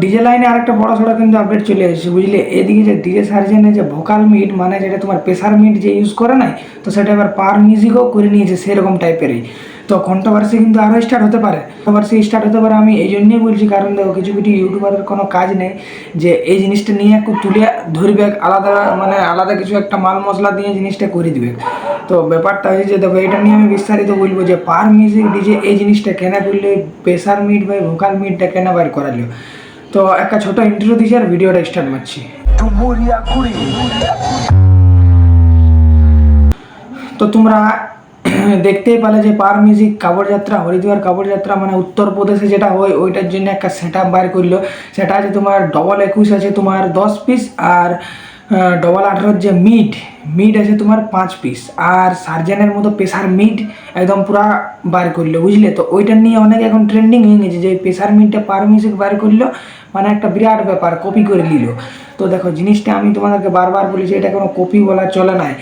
DJ লাইনে আরেকটা বড় সড়ো কিন্তু আপডেট চলে এসেছে, বুঝলে? এদিকে যে ডিজে সার্জেনে যে ভোকাল মিট মানে যেটা তোমার প্রেসার মিট যে ইউজ করে নাই, তো সেটা এবার পার মিউজিকও করে নিয়েছে সেরকম টাইপেরই তো কন্ট্রোভার্সি কিন্তু আরও স্টার্ট হতে পারে। কন্ট্রোভার্সি স্টার্ট হতে পারে আমি এই জন্যই বলছি, কারণ দেখো, কিছু কিছু ইউটিউবারের কোনো কাজ নেই যে এই জিনিসটা নিয়ে একটু তুলে ধরবে, আলাদা মানে আলাদা কিছু একটা মাল মশলা দিয়ে জিনিসটা করে দিবে। তো ব্যাপারটা হয়েছে যে দেখো, এটা নিয়ে আমি বিস্তারিত বলব যে পার মিউজিক ডিজে এই জিনিসটা কেন করলে প্রেসার মিট বা ভোকাল মিটটা কেন বার করালো। তো একটা ছোট ইন্টারভিউ দিয়েছি আর ভিডিওটা স্টার্ট মারছি। তো তোমরা দেখতেই পালে যে পার মিউজিক কাবরযাত্রা হরিদ্বার কাপড় যাত্রা মানে উত্তরপ্রদেশে যেটা হয়, ওইটার জন্য একটা সেট আপ বার করল। সেটা আছে তোমার ডবল একুশ আছে তোমার দশ পিস আর ডবল আঠারোর যে মিড মিড আছে তোমার পাঁচ পিস আর সার্জেনের মতো পেশার মিড একদম পুরা বার করল, বুঝলে? তো ওইটা নিয়ে অনেক এখন ট্রেন্ডিং হয়ে গেছে যে পেশার মিডটা পার মিউজিক বার করল মানে একটা বিরাট ব্যাপার কপি করে নিল। তো দেখো, জিনিসটা আমি তোমাদেরকে বারবার বলেছি, এটা কোনো কপি বলা চলে নাই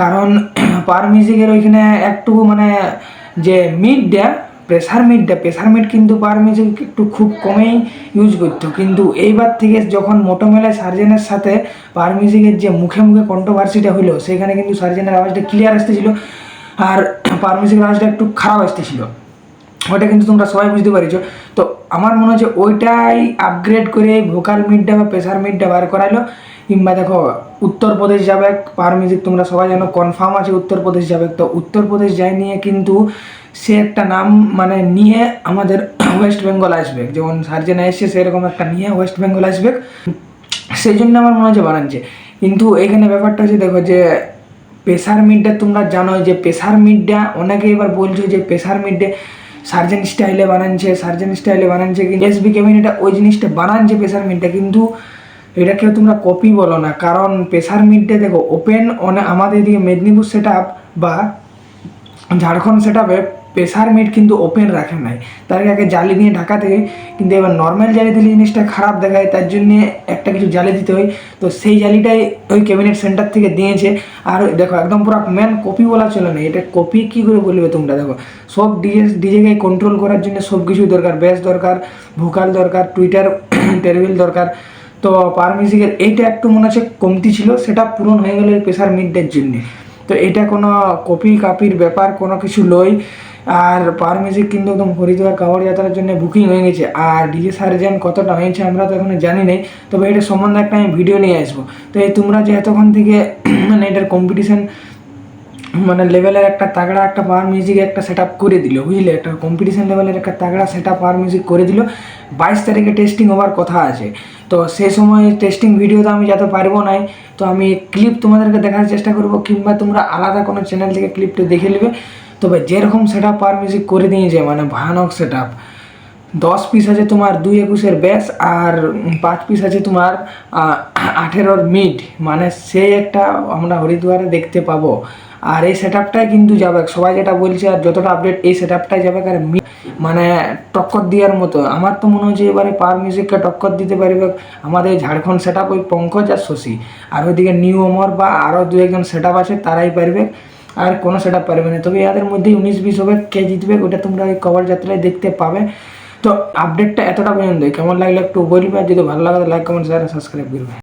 কারণ পার মিউজিকের ওইখানে একটু মানে যে মিডটা প্রেসার মিডটা প্রেসার মিড কিন্তু পার মিউজিক একটু খুব কমেই ইউজ করতো। কিন্তু এইবার থেকে যখন মোটোমেলা সার্জেনের সাথে পার যে মুখে মুখে কন্ট্রোভার্সিটা হলো সেখানে কিন্তু সার্জেনের আওয়াজটা ক্লিয়ার আসতেছিল আর পার আওয়াজটা একটু খারাপ আসতেছিল। ওটা কিন্তু তোমরা সবাই বুঝতে পারছ। তো আমার মনে হচ্ছে ওইটাই আপগ্রেড করে ভোকাল মিডটা বা প্রেসার মিডটা বার করাইলো কিংবা দেখো, উত্তরপ্রদেশ যাবে পার মিউজিক তোমরা সবাই জানো কনফার্ম আছে উত্তরপ্রদেশ যাবে। তো উত্তরপ্রদেশ যায় নিয়ে কিন্তু সে একটা নাম মানে নিয়ে আমাদের ওয়েস্ট বেঙ্গল আসবে। যেমন সার্জেনা এসছে সেরকম একটা নিয়ে ওয়েস্ট বেঙ্গল আসবে। সেই জন্য আমার মনে হচ্ছে বানাচ্ছে। কিন্তু এখানে ব্যাপারটা হচ্ছে, দেখো যে প্রেসার মিডটা তোমরা জানো যে প্রেসার মিডটা অনেকে এবার বলছো যে প্রেসার মিডে সার্জেন স্টাইলে বানাচ্ছে, সার্জেন স্টাইলে বানাচ্ছে। কিন্তু এসবি ক্যাবিনেটা ওই জিনিসটা বানাচ্ছে প্রেসার মিডটা কিন্তু এটাকে তোমরা কপি বলো না। কারণ প্রেসার মিডটা দেখো ওপেন অনে আমাদের এদিকে মেদিনীপুর সেট বা ঝাড়খণ্ড সেট আপে প্রেসার মিট কিন্তু ওপেন রাখে নাই। তার আগে জালি দিয়ে ঢাকা থেকে কিন্তু এবার নর্মাল জালি দিলে জিনিসটা খারাপ দেখায়, তার জন্য একটা কিছু জালি দিতে হয়। তো সেই জালিটাই ওই ক্যাবিনেট সেন্টার থেকে দিয়েছে। আর দেখো, একদম পুরো ম্যান কপি বলা চলে না। এটা কপি কী করে বলবে তোমরা? দেখো, সব ডিজে ডিজেকে কন্ট্রোল করার জন্য সব কিছুই দরকার। বেস দরকার ভোকাল দরকার টুইটার টেরবিল দরকার। তো পার মিউজিকের এইটা একটু মনে হচ্ছে কমতি ছিল। সেটা পূরণ হয়ে গেল প্রেসার মিডদের জন্যে। তো এটা কোনো কপি কাপির ব্যাপার, কোনো কিছু লই। আর পার মিউজিক কিন্তু একদম হরিদ্বার কাবার যাত্রার জন্য বুকিং হয়ে গেছে। আর ডিজে সার্জেন কতটা হয়েছে আমরা তো এখনও জানি নাই। তবে এটা সম্বন্ধে একটা আমি ভিডিও নিয়ে আসব। তো এই তোমরা যে এতক্ষণ থেকে মানে এটার কম্পিটিশান মানে লেভেলের একটা তাগড়া একটা পাওয়ার মিউজিক একটা সেট আপ করে দিল, বুঝলে? একটা কম্পিটিশন লেভেলের একটা তাগড়া সেট আপ পাওয়ার মিউজিক করে দিল। বাইশ তারিখে টেস্টিং হওয়ার কথা আছে। তো সে সময় টেস্টিং ভিডিও তো আমি যাতে পারব নাই। তো আমি ক্লিপ তোমাদেরকে দেখার চেষ্টা করব, কিংবা তোমরা আলাদা কোনো চ্যানেল থেকে ক্লিপটা দেখে নেবে। তবে যেরকম সেট আপ পাওয়ার মিউজিক করে দিয়েছে মানে ভয়ানক সেট আপ দশ পিস আছে তোমার দুই একুশের ব্যাস আর পাঁচ পিস আছে তোমার আঠেরোর মিড মানে সেই একটা আমরা হরিদ্বারে দেখতে পাবো। আর এই সেট আপটাই কিন্তু যাবে, সবাই যেটা বলছে আর যতটা আপডেট এই সেট আপটাই যাবে আর মানে টক্কর দেওয়ার মতো। আমার তো মনে হচ্ছে এবারে পার মিউজিককে টক্কর দিতে পারবে আমাদের ঝাড়খণ্ড সেট আপ ওই পঙ্কজ আর শশী। আর ওইদিকে নিউ অমর বা আরও দু একজন সেট আপ আছে, তারাই পারবে। আর কোনো সেট আপ পারবে না। তবে এদের মধ্যেই উনিশ বিশ হবে কে জিতবে ওটা তোমরা ওই কভার যাত্রায় দেখতে পাবে। তো আপডেটটা এতটা পর্যন্ত কেমন লাগলে একটু বলবে, আর যদি ভালো লাগে লাইক কমেন্ট শেয়ার সাবস্ক্রাইব করবে।